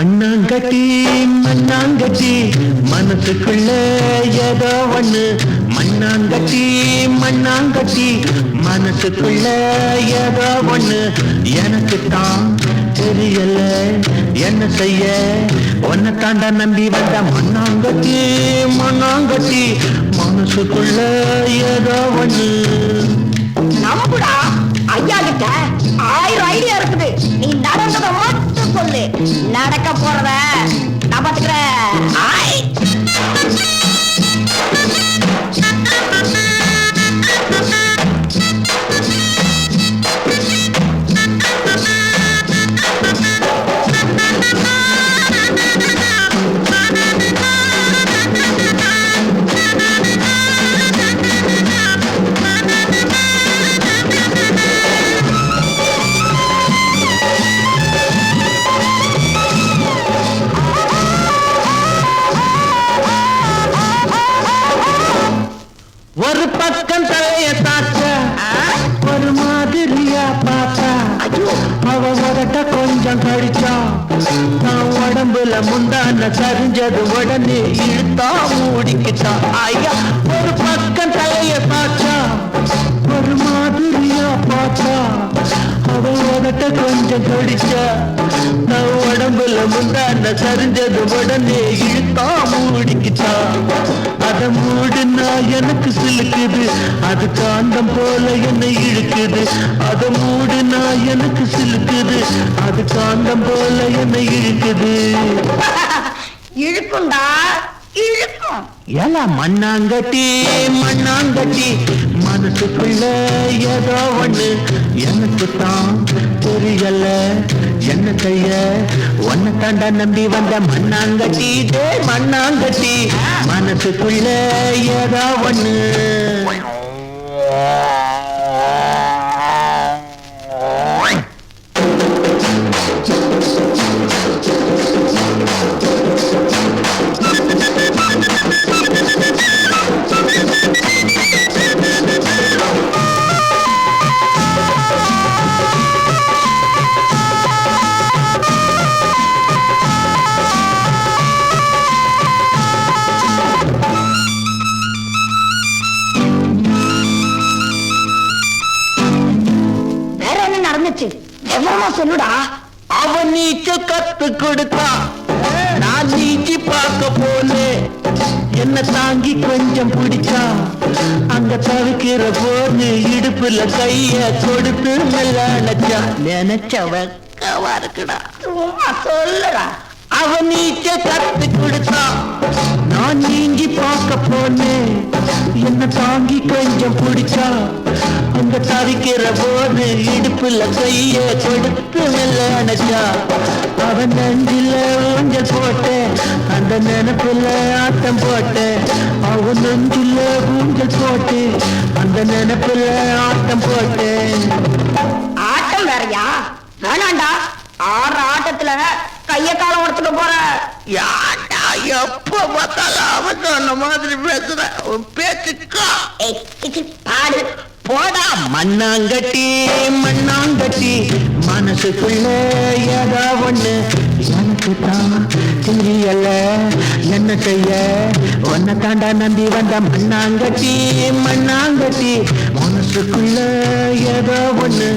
மண்ணாங்கட்டி மண்ணாங்கட்டி மனசுக்குள்ள ஏதோ ஒண்ணு. மண்ணாங்கட்டி மண்ணாங்கட்டி மனசுக்குள்ள ஏதோ ஒண்ணு. எனக்கு தான் தெரியல என்ன செய்ய? உன்னை தாண்டா நம்பி வந்த மண்ணாங்கட்டி மண்ணாங்கட்டி மனசுக்குள்ள ஏதோ ஒண்ணு. நம்புடா ஐயா கிட்ட ஆயிரம் ஐடியா இருக்குது. நீ நடந்தத நடக்க போறத நான் பாத்துக்கிறேன். ஒரு பக்கம் தலைய தாச்ச ஒரு மாதிரியா பார்த்தா அவ உதட்ட கொஞ்சம் கடிச்சா. நான் உடம்புல முந்தான சரிஞ்சது உடனே இழுத்தா மூடிக்கிட்டா. ஐயா. ஒரு பக்கம் தலைய தாச்சா ஒரு மாதிரியா பார்த்தா அவ உதட்ட கொஞ்சம் கடிச்சா. நான் உடம்புல முந்தான சரிஞ்சது உடனே இழுத்தா மூடிக்கிட்டா. அத மூடுனா எனக்கு சிலுக்குது. அது காந்தம் போல என்னை இழுக்குது. அத மூடுனா எனக்கு சிலுக்குது. அது காந்தம் போல என்னை இழுக்குது. இழுக்கும்டா இழுக்கும். ஏலா மண்ணாங்கட்டி மண்ணாங்கட்டி. மனசுக்குள்ள ஏதோ ஒண்ணு. எனக்கு தான் புரியல. என்ன செய்ய? ஒன்ன தாண்டா நம்பி வந்த மண்ணாங்கட்டி. மண்ணாங்கட்டி. மனசுக்குள்ள ஏதோ ஒண்ணு. சொல்லுடா. அவன் நீச்சல் கத்து கொடுத்தா. நான் நீச்சி பார்க்க போனேன் என்ன தாங்கி கொஞ்சம் பிடிச்சா. அங்க தவிக்கிற போது இடுப்புல கைய கொடுத்து மெல்ல நினைச்ச வெக்கவா இருக்குடா. சொல்லுடா. அவன் நீச்ச கத்து கொடுத்தா. நான் நீங்கி பார்க்க போனேன் என்ன தாங்கி கொஞ்சம் பிடிச்சா அங்க தவிக்கிற போது இடுப்புல கைய கொடுத்து மெல்ல அணைச்சா. அவன் நெஞ்சில ஊஞ்சல் போட்டேன் அந்த நினைப்புல ஆட்டம் போட்டேன். அவன் நெஞ்சில ஊஞ்சல் போட்டு அந்த நினைப்புல ஆட்டம் போட்டேன். ஆட்டம் வேறயா? வேணாண்டா. ஆடுற ஆட்டத்துல கைய காலம் உடச்சுக்க போற. யாடா எப்ப பார்த்தாலும் அவன் சொன்ன மாதிரி பேசுற உன் பேச்சுக்கா பாடு. போடா மண்ணாங்கட்டி மண்ணாங்கட்டி. மனசுக்குள்ள ஏதோ ஒண்ணு. எனக்கு தான் தெரியல என்ன செய்ய? உன்னை தாண்டா நம்பி வந்த மண்ணாங்கட்டி மண்ணாங்கட்டி. மனசுக்குள்ள ஏதோ ஒண்ணு.